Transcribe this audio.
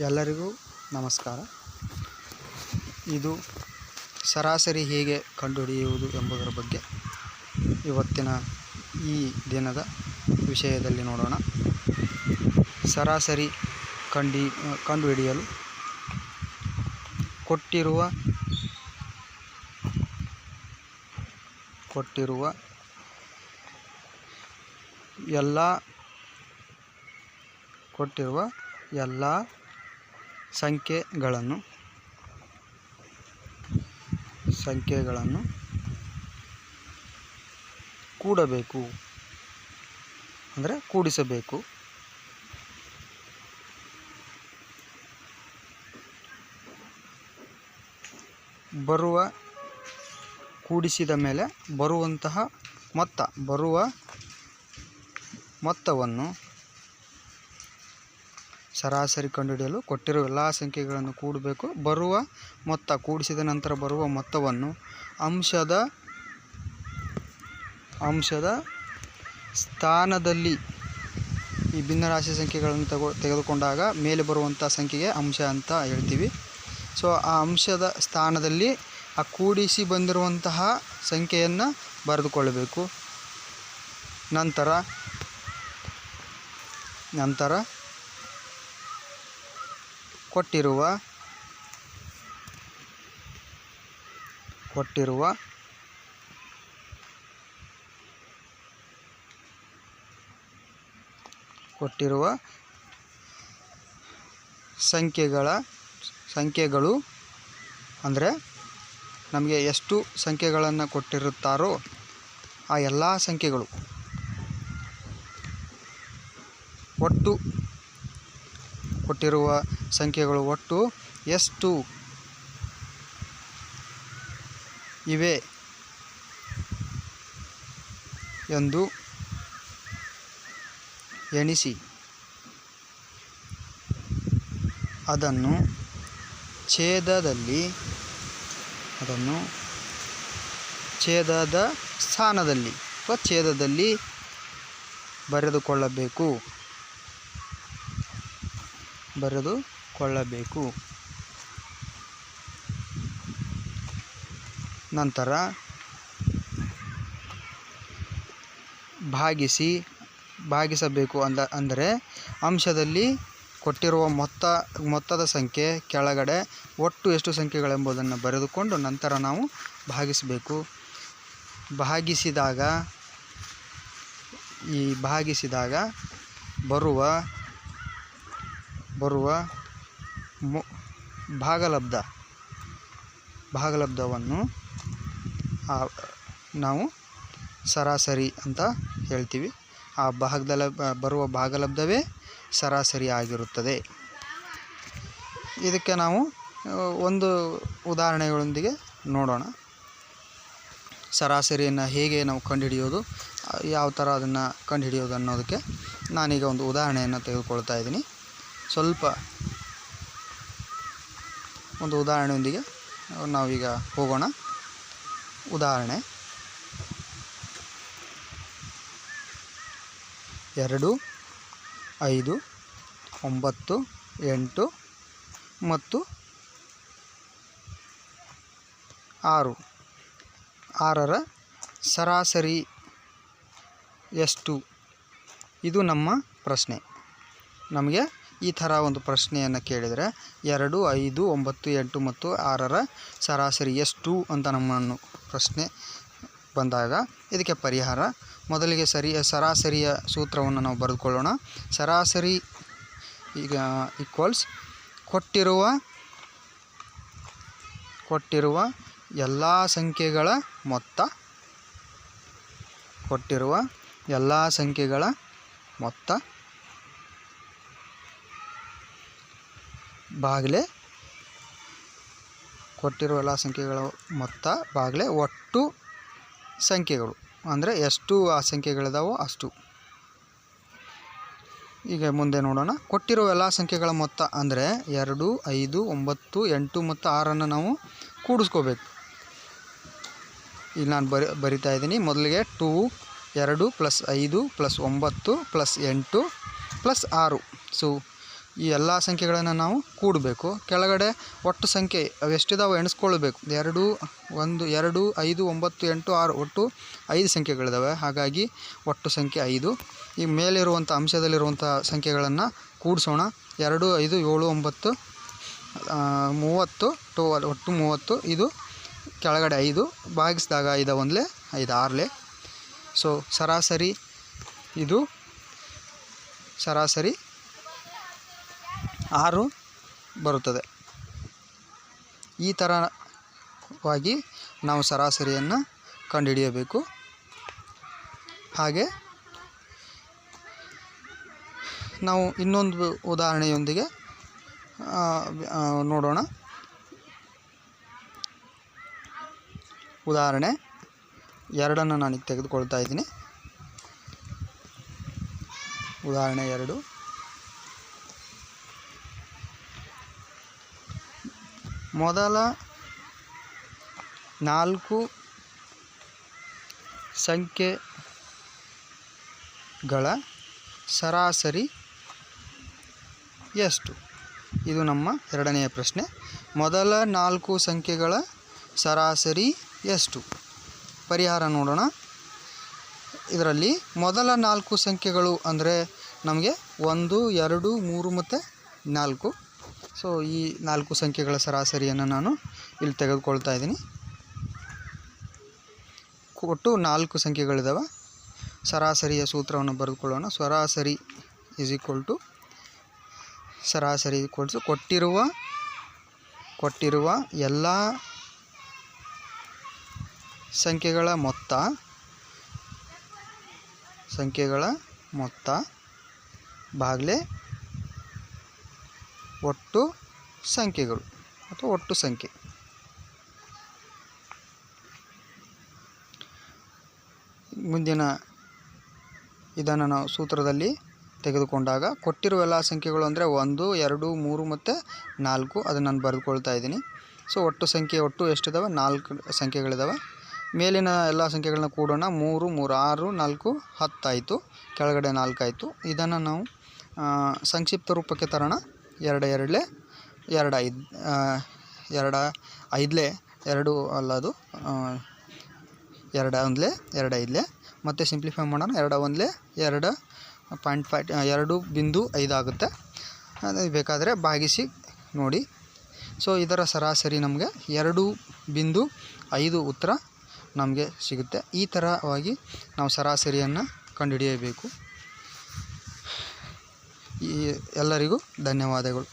ಎಲ್ಲರಿಗೂ ನಮಸ್ಕಾರ. ಇದು ಸರಾಸರಿ ಹೇಗೆ ಕಂಡುಹಿಡಿಯುವುದು ಎಂಬುದರ ಬಗ್ಗೆ ಇವತ್ತಿನ ಈ ದಿನದ ವಿಷಯದಲ್ಲಿ ನೋಡೋಣ. ಸರಾಸರಿ ಕಂಡಿ, ಕಂಡುಹಿಡಿಯಲು ಕೊಟ್ಟಿರುವ ಕೊಟ್ಟಿರುವ ಎಲ್ಲ ಕೊಟ್ಟಿರುವ ಎಲ್ಲ ಸಂಖ್ಯೆಗಳನ್ನು ಸಂಖ್ಯೆಗಳನ್ನು ಕೂಡಬೇಕು. ಅಂದರೆ ಕೂಡಿಸಬೇಕು. ಬರುವ ಕೂಡಿಸಿದ ಮೇಲೆ ಬರುವಂತಹ ಮೊತ್ತ ಬರುವ ಮೊತ್ತವನ್ನು ಸರಾಸರಿ ಕಂಡುಹಿಡಿಯಲು ಕೊಟ್ಟಿರುವ ಎಲ್ಲ ಸಂಖ್ಯೆಗಳನ್ನು ಕೂಡಬೇಕು. ಬರುವ ಮೊತ್ತ ಕೂಡಿಸಿದ ನಂತರ ಬರುವ ಮೊತ್ತವನ್ನು ಅಂಶದ ಅಂಶದ ಸ್ಥಾನದಲ್ಲಿ ಈ ಭಿನ್ನರಾಶಿ ಸಂಖ್ಯೆಗಳನ್ನು ತಗೋ, ತೆಗೆದುಕೊಂಡಾಗ ಮೇಲೆ ಬರುವಂಥ ಸಂಖ್ಯೆಗೆ ಅಂಶ ಅಂತ ಹೇಳ್ತೀವಿ. ಸೊ ಆ ಅಂಶದ ಸ್ಥಾನದಲ್ಲಿ ಆ ಕೂಡಿಸಿ ಬಂದಿರುವಂತಹ ಸಂಖ್ಯೆಯನ್ನು ಬರೆದುಕೊಳ್ಳಬೇಕು. ನಂತರ ನಂತರ ಕೊಟ್ಟಿರುವ ಕೊಟ್ಟಿರುವ ಕೊಟ್ಟಿರುವ ಸಂಖ್ಯೆಗಳ ಸಂಖ್ಯೆಗಳು ಅಂದರೆ ನಮಗೆ ಎಷ್ಟು ಸಂಖ್ಯೆಗಳನ್ನು ಕೊಟ್ಟಿರುತ್ತಾರೋ ಆ ಎಲ್ಲ ಸಂಖ್ಯೆಗಳು. ಒಟ್ಟು ಕೊಟ್ಟಿರುವ ಸಂಖ್ಯೆಗಳು ಒಟ್ಟು ಎಷ್ಟು ಇವೆ ಎಂದು ಎಣಿಸಿ. ಅದನ್ನು ಛೇದದಲ್ಲಿ, ಅದನ್ನು ಛೇದದ ಸ್ಥಾನದಲ್ಲಿ ಅಥವಾ ಛೇದದಲ್ಲಿ ಬರೆದುಕೊಳ್ಳಬೇಕು. ಬರೆದುಕೊಳ್ಳಬೇಕು ನಂತರ ಭಾಗಿಸಿ, ಭಾಗಿಸಬೇಕು ಅಂದ, ಅಂದರೆ ಅಂಶದಲ್ಲಿ ಕೊಟ್ಟಿರುವ ಮೊತ್ತ, ಮೊತ್ತದ ಸಂಖ್ಯೆ ಕೆಳಗಡೆ ಒಟ್ಟು ಎಷ್ಟು ಸಂಖ್ಯೆಗಳೆಂಬುದನ್ನು ಬರೆದುಕೊಂಡು ನಂತರ ನಾವು ಭಾಗಿಸಬೇಕು. ಭಾಗಿಸಿದಾಗ, ಈ ಭಾಗಿಸಿದಾಗ ಬರುವ ಬರುವ ಮು, ಭಾಗಲಬ್ಧ, ಭಾಗಲಬ್ಧವನ್ನು ನಾವು ಸರಾಸರಿ ಅಂತ ಹೇಳ್ತೀವಿ. ಆ ಭಾಗದಲ್ಲ ಬರುವ ಭಾಗಲಬ್ಧವೇ ಸರಾಸರಿ ಆಗಿರುತ್ತದೆ. ಇದಕ್ಕೆ ನಾವು ಒಂದು ಉದಾಹರಣೆಗಳೊಂದಿಗೆ ನೋಡೋಣ. ಸರಾಸರಿಯನ್ನು ಹೇಗೆ ನಾವು ಕಂಡುಹಿಡಿಯೋದು ಯಾವ ಥರ ಅದನ್ನು ಕಂಡುಹಿಡಿಯೋದು ಅನ್ನೋದಕ್ಕೆ ನಾನೀಗ ಒಂದು ಉದಾಹರಣೆಯನ್ನು ತೆಗೆದುಕೊಳ್ತಾ ಇದ್ದೀನಿ. ಸ್ವಲ್ಪ ಒಂದು ಉದಾಹರಣೆಯೊಂದಿಗೆ ನಾವೀಗ ಹೋಗೋಣ. ಉದಾಹರಣೆ. ಎರಡು, ಐದು, ಒಂಬತ್ತು, ಎಂಟು ಮತ್ತು ಆರು. ಆರರ ಸರಾಸರಿ ಎಷ್ಟು? ಇದು ನಮ್ಮ ಪ್ರಶ್ನೆ. ನಮಗೆ ಈ ಥರ ಒಂದು ಪ್ರಶ್ನೆಯನ್ನು ಕೇಳಿದರೆ ಎರಡು, ಐದು, ಒಂಬತ್ತು, ಎಂಟು ಮತ್ತು ಆರರ ಸರಾಸರಿ ಎಷ್ಟು ಅಂತ ನಮ್ಮನ್ನು ಪ್ರಶ್ನೆ ಬಂದಾಗ ಇದಕ್ಕೆ ಪರಿಹಾರ ಮೊದಲಿಗೆ ಸರಿ, ಸರಾಸರಿಯ ಸೂತ್ರವನ್ನು ನಾವು ಬರೆದುಕೊಳ್ಳೋಣ. ಸರಾಸರಿ ಈಗ ಈಕ್ವಲ್ಸ್ ಕೊಟ್ಟಿರುವ ಕೊಟ್ಟಿರುವ ಎಲ್ಲ ಸಂಖ್ಯೆಗಳ ಮೊತ್ತ, ಕೊಟ್ಟಿರುವ ಎಲ್ಲ ಸಂಖ್ಯೆಗಳ ಮೊತ್ತ ಬಾಗಿಲೆ ಕೊಟ್ಟಿರುವ ಎಲ್ಲ ಸಂಖ್ಯೆಗಳ ಮೊತ್ತ ಬಾಗಿಲೆ ಒಟ್ಟು ಸಂಖ್ಯೆಗಳು. ಅಂದರೆ ಎಷ್ಟು ಆ ಸಂಖ್ಯೆಗಳಿದಾವೋ ಅಷ್ಟು. ಈಗ ಮುಂದೆ ನೋಡೋಣ. ಕೊಟ್ಟಿರುವ ಎಲ್ಲ ಸಂಖ್ಯೆಗಳ ಮೊತ್ತ ಅಂದರೆ ಎರಡು, ಐದು, ಒಂಬತ್ತು, ಎಂಟು ಮತ್ತು ಆರನ್ನು ನಾವು ಕೂಡಿಸ್ಕೋಬೇಕು. ಈಗ ನಾನು ಬರಿ, ಬರಿತಾ ಇದ್ದೀನಿ. ಮೊದಲಿಗೆ ಟೂ, ಎರಡು, ಪ್ಲಸ್ ಐದು, ಪ್ಲಸ್ ಒಂಬತ್ತು, ಪ್ಲಸ್ ಎಂಟು, ಪ್ಲಸ್ ಆರು. ಸೊ ಈ ಎಲ್ಲ ಸಂಖ್ಯೆಗಳನ್ನು ನಾವು ಕೂಡಬೇಕು. ಕೆಳಗಡೆ ಒಟ್ಟು ಸಂಖ್ಯೆ ಅವೆಷ್ಟಿದಾವೆ ಎಣಿಸ್ಕೊಳ್ಬೇಕು. ಎರಡು, ಒಂದು, ಎರಡು, ಐದು, ಒಂಬತ್ತು, ಎಂಟು, ಆರು, ಒಟ್ಟು ಐದು ಸಂಖ್ಯೆಗಳಿದ್ದಾವೆ ಹಾಗಾಗಿ ಒಟ್ಟು ಸಂಖ್ಯೆ ಐದು. ಈ ಮೇಲಿರುವಂಥ ಅಂಶದಲ್ಲಿರುವಂಥ ಸಂಖ್ಯೆಗಳನ್ನು ಕೂಡಿಸೋಣ. ಎರಡು, ಐದು, ಏಳು, ಒಂಬತ್ತು ಮೂವತ್ತು ಟೋಲ್ ಒಟ್ಟು ಮೂವತ್ತು, ಇದು ಕೆಳಗಡೆ ಐದು, ಭಾಗಿಸಿದಾಗ ಐದು ಒಂದಲೇ ಐದು, ಆರಲೆ. ಸೊ ಸರಾಸರಿ ಇದು ಸರಾಸರಿ ಆರು ಬರುತ್ತದೆ. ಈ ಥರವಾಗಿ ನಾವು ಸರಾಸರಿಯನ್ನು ಕಂಡುಹಿಡಿಯಬೇಕು. ಹಾಗೆ ನಾವು ಇನ್ನೊಂದು ಉದಾಹರಣೆಯೊಂದಿಗೆ ನೋಡೋಣ. ಉದಾಹರಣೆ ಎರಡನ್ನು ನಾನು ತೆಗೆದುಕೊಳ್ತಾ ಇದ್ದೀನಿ. ಉದಾಹರಣೆ ಎರಡು. ಮೊದಲ ನಾಲ್ಕು ಸಂಖ್ಯೆಗಳ ಸರಾಸರಿ ಎಷ್ಟು? ಇದು ನಮ್ಮ ಎರಡನೆಯ ಪ್ರಶ್ನೆ. ಮೊದಲ ನಾಲ್ಕು ಸಂಖ್ಯೆಗಳ ಸರಾಸರಿ ಎಷ್ಟು? ಪರಿಹಾರ ನೋಡೋಣ. ಇದರಲ್ಲಿ ಮೊದಲ ನಾಲ್ಕು ಸಂಖ್ಯೆಗಳು ಅಂದರೆ ನಮಗೆ ಒಂದು, ಎರಡು, ಮೂರು ಮತ್ತು ನಾಲ್ಕು. ಸೊ ಈ ನಾಲ್ಕು ಸಂಖ್ಯೆಗಳ ಸರಾಸರಿಯನ್ನು ನಾನು ಇಲ್ಲಿ ತೆಗೆದುಕೊಳ್ತಾ ಇದ್ದೀನಿ. ಒಟ್ಟು ನಾಲ್ಕು ಸಂಖ್ಯೆಗಳಿದ್ದಾವೆ ಸರಾಸರಿಯ ಸೂತ್ರವನ್ನು ಬರೆದುಕೊಳ್ಳೋಣ. ಸರಾಸರಿ ಇಸ್ ಈಕ್ವಲ್ ಟು ಸರಾಸರಿ ಕೊಡಿಸು ಕೊಟ್ಟಿರುವ ಕೊಟ್ಟಿರುವ ಎಲ್ಲ ಸಂಖ್ಯೆಗಳ ಮೊತ್ತ ಸಂಖ್ಯೆಗಳ ಮೊತ್ತ ಬಾಗ್ಲೆ ಒಟ್ಟು ಸಂಖ್ಯೆಗಳು ಅಥವಾ ಒಟ್ಟು ಸಂಖ್ಯೆ. ಮುಂದಿನ ಇದನ್ನು ನಾವು ಸೂತ್ರದಲ್ಲಿ ತೆಗೆದುಕೊಂಡಾಗ ಕೊಟ್ಟಿರುವ ಎಲ್ಲ ಸಂಖ್ಯೆಗಳು ಅಂದರೆ ಒಂದು, ಎರಡು, ಮೂರು ಮತ್ತು ನಾಲ್ಕು ಅದನ್ನು ನಾನು ಬರೆದುಕೊಳ್ತಾ ಇದ್ದೀನಿ. ಸೊ ಒಟ್ಟು ಸಂಖ್ಯೆ ಒಟ್ಟು ಎಷ್ಟಿದಾವೆ? ನಾಲ್ಕು ಸಂಖ್ಯೆಗಳಿದ್ದಾವೆ ಮೇಲಿನ ಎಲ್ಲ ಸಂಖ್ಯೆಗಳನ್ನ ಕೂಡೋಣ. ಮೂರು ಮೂರು, ಆರು, ನಾಲ್ಕು, ಹತ್ತಾಯಿತು. ಕೆಳಗಡೆ ನಾಲ್ಕಾಯಿತು. ಇದನ್ನು ನಾವು ಸಂಕ್ಷಿಪ್ತ ರೂಪಕ್ಕೆ ತರೋಣ. ಎರಡು ಎರಡಲೆ, ಎರಡು ಐದು ಎರಡು ಐದಲೇ, ಎರಡು ಅಲ್ಲ ಅದು ಎರಡು ಒಂದಲೆ, ಎರಡು ಐದಲೆ. ಮತ್ತು ಸಿಂಪ್ಲಿಫೈ ಮಾಡೋಣ, ಎರಡು ಒಂದಲೆ, ಎರಡು ಪಾಯಿಂಟ್ ಫೈ ಎರಡು ಬಿಂದು ಐದು ಆಗುತ್ತೆ. ಅದು ಬೇಕಾದರೆ ಭಾಗಿಸಿ ನೋಡಿ. ಸೊ ಇದರ ಸರಾಸರಿ ನಮಗೆ ಎರಡು ಬಿಂದು ಐದು ಉತ್ತರ ನಮಗೆ ಸಿಗುತ್ತೆ. ಈ ಥರವಾಗಿ ನಾವು ಸರಾಸರಿಯನ್ನು ಕಂಡುಹಿಡಿಯಬೇಕು. ಈ ಎಲ್ಲರಿಗೂ ಧನ್ಯವಾದಗಳು.